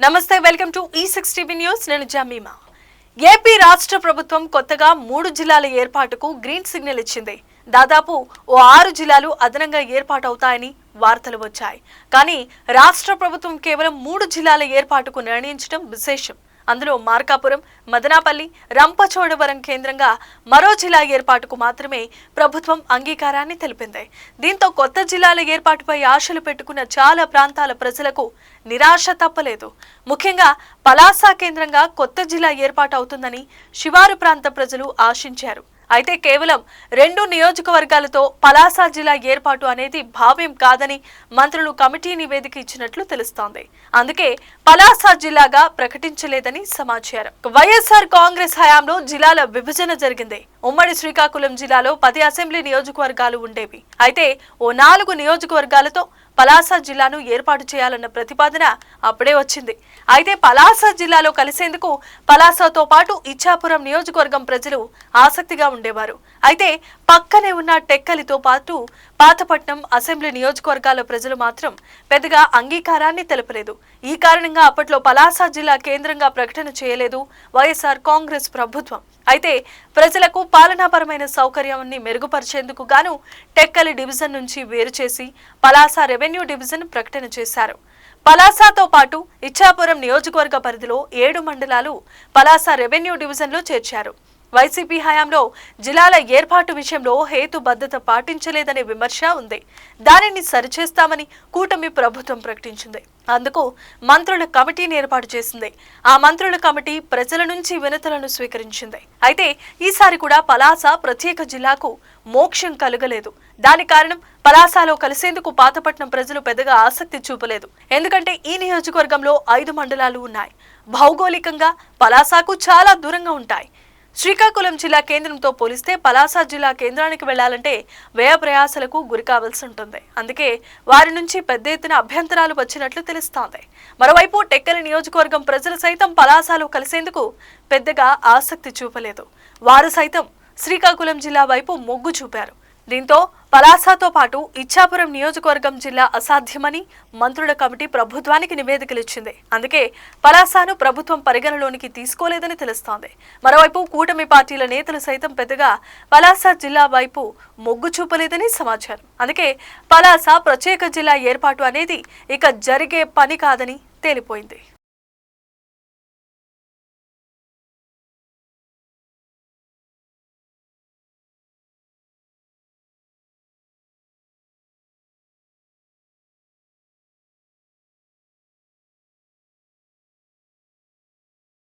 నమస్తే welcome to ఈ six TV news నేను జమీమా. ఏపీ రాష్ట్ర ప్రభుత్వం కొత్తగా మూడు జిల్లాల ఏర్పాటుకు గ్రీన్ సిగ్నల్ ఇచ్చింది. దాదాపు ఓ ఆరు జిల్లాలు అదనంగా ఏర్పాటవుతాయని వార్తలు వచ్చాయి. కానీ రాష్ట్ర ప్రభుత్వం కేవలం మూడు జిల్లాల ఏర్పాటుకు నిర్ణయించడం విశేషం. అందులో మార్కాపురం మదనాపల్లి రంపచోడవరం కేంద్రంగా మరో జిల్లా ఏర్పాటుకు మాత్రమే ప్రభుత్వం అంగీకారాన్ని తెలిపింది. దీంతో కొత్త జిల్లాల ఏర్పాటుపై ఆశలు పెట్టుకున్న చాలా ప్రాంతాల ప్రజలకు నిరాశ తప్పలేదు. ముఖ్యంగా పలాస కేంద్రంగా కొత్త జిల్లా ఏర్పాటు అవుతుందని శివారు ప్రాంత ప్రజలు ఆశించారు. అయితే కేవలం రెండు నియోజకవర్గాలతో పలాస జిల్లా ఏర్పాటు అనేది భావ్యం కాదని మంత్రులు కమిటీ నివేదిక ఇచ్చినట్లు తెలుస్తోంది. అందుకే పలాస జిల్లాగా ప్రకటించలేదని సమాచారం. వైఎస్ఆర్ కాంగ్రెస్ హయాంలో జిల్లాల విభజన జరిగింది. ఉమ్మడి శ్రీకాకుళం జిల్లాలో పది అసెంబ్లీ నియోజకవర్గాలు ఉండేవి. అయితే ఓ నాలుగు నియోజకవర్గాలతో పలాస జిల్లాను ఏర్పాటు చేయాలన్న ప్రతిపాదన అప్పుడే వచ్చింది. అయితే పలాస జిల్లాలో కలిసేందుకు పలాసతో పాటు ఇచ్చాపురం నియోజకవర్గం ప్రజలు ఆసక్తిగా ఉండేవారు. అయితే పక్కనే ఉన్న టెక్కలితో పాటు పాతపట్నం అసెంబ్లీ నియోజకవర్గాల ప్రజలు మాత్రం పెద్దగా అంగీకారాన్ని తెలపలేదు. ఈ కారణంగా అప్పట్లో పలాస జిల్లా కేంద్రంగా ప్రకటన చేయలేదు వైఎస్ఆర్ కాంగ్రెస్ ప్రభుత్వం. అయితే ప్రజలకు పాలనాపరమైన సౌకర్యాన్ని మెరుగుపరిచేందుకు గాను టెక్కలి డివిజన్ నుంచి వేరు చేసి పలాస రెవెన్యూ డివిజన్ ప్రకటన చేశారు. పలాసతో పాటు ఇచ్చాపురం నియోజకవర్గ పరిధిలో ఏడు మండలాలు పలాస రెవెన్యూ డివిజన్లో చేర్చారు. వైసీపీ హయాంలో జిల్లాల ఏర్పాటు విషయంలో హేతుబద్ధత పాటించలేదనే విమర్శ ఉంది. దానిని సరిచేస్తామని కూటమి ప్రభుత్వం ప్రకటించింది. అందుకు మంత్రుల కమిటీని ఏర్పాటు చేసింది. ఆ మంత్రుల కమిటీ ప్రజల నుంచి వినతులను స్వీకరించింది. అయితే ఈసారి కూడా పలాస ప్రత్యేక జిల్లాకు మోక్షం కలగలేదు. దాని కారణం పలాసలో కలిసేందుకు పాతపట్నం ప్రజలు పెద్దగా ఆసక్తి చూపలేదు. ఎందుకంటే ఈ నియోజకవర్గంలో ఐదు మండలాలు ఉన్నాయి. భౌగోళికంగా పలాసకు చాలా దూరంగా ఉంటాయి. శ్రీకాకుళం జిల్లా కేంద్రంతో పోలిస్తే పలాస జిల్లా కేంద్రానికి వెళ్ళాలంటే వ్యయ ప్రయాసలకు గురి కావాల్సి ఉంటుంది. అందుకే వారి నుంచి పెద్ద ఎత్తున అభ్యంతరాలు వచ్చినట్లు తెలుస్తోంది. మరోవైపు టెక్కలి నియోజకవర్గం ప్రజలు సైతం పలాసాలు కలిసేందుకు పెద్దగా ఆసక్తి చూపలేదు. వారు సైతం శ్రీకాకుళం జిల్లా వైపు మొగ్గు చూపారు. దీంతో పలాసతో పాటు ఇచ్చాపురం నియోజకవర్గం జిల్లా అసాధ్యమని మంత్రుల కమిటీ ప్రభుత్వానికి నివేదికలు ఇచ్చింది అందుకే పలాసను ప్రభుత్వం పరిగణలోనికి తీసుకోలేదని తెలుస్తోంది. మరోవైపు కూటమి పార్టీల నేతలు సైతం పెద్దగా పలాస జిల్లా వైపు మొగ్గు చూపలేదని సమాచారం. అందుకే పలాస ప్రత్యేక జిల్లా ఏర్పాటు అనేది ఇక జరిగే పని కాదని తేలిపోయింది.